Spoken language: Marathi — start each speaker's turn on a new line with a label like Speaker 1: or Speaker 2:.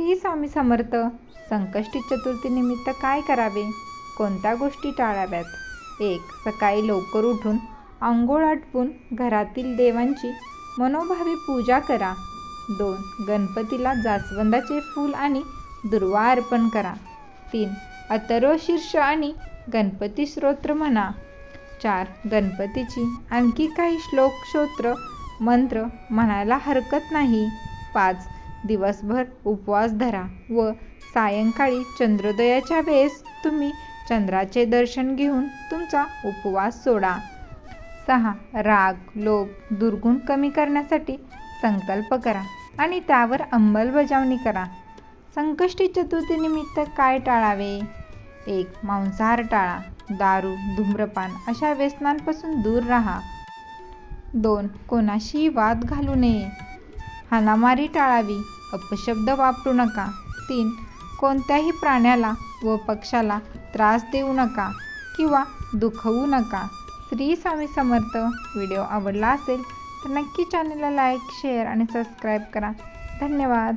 Speaker 1: श्री स्वामी समर्थ संकष्टी चतुर्थीनिमित्त काय करावे? कोणत्या गोष्टी टाळाव्यात? एक सकाळी लवकर उठून आंघोळ आटपून घरातील देवांची मनोभावे पूजा करा. दोन गणपतीला जास्वंदाचे फूल आणि दुर्वा अर्पण करा. तीन अतरोशीर्ष शीर्ष आणि गणपती स्तोत्र म्हणा. चार गणपतीची आणखी काही श्लोक श्रोत्र मंत्र म्हणायला हरकत नाही. पाच दिवसभर उपवास धरा व सायंकाळी चंद्रोदयाच्या वेळेस तुम्ही चंद्राचे दर्शन घेऊन तुमचा उपवास सोडा. सहा. राग लोभ दुर्गुण कमी करण्यासाठी संकल्प करा आणि त्यावर अंमलबजावणी करा. संकष्टी चतुर्थीनिमित्त काय टाळावे? एक. मांसाहार टाळा. दारू धूम्रपान अशा व्यसनांपासून दूर राहा. दोन. कोणाशी वाद घालू नये. हाणामारी टाळावी. अपशब्द वापरू नका. तीन कोणत्याही प्राण्याला व पक्षाला त्रास देऊ नका किंवा दुखवू नका. श्री स्वामी समर्थ. व्हिडिओ आवडला असेल तर नक्की चॅनलला लाईक शेअर आणि सबस्क्राईब करा. धन्यवाद.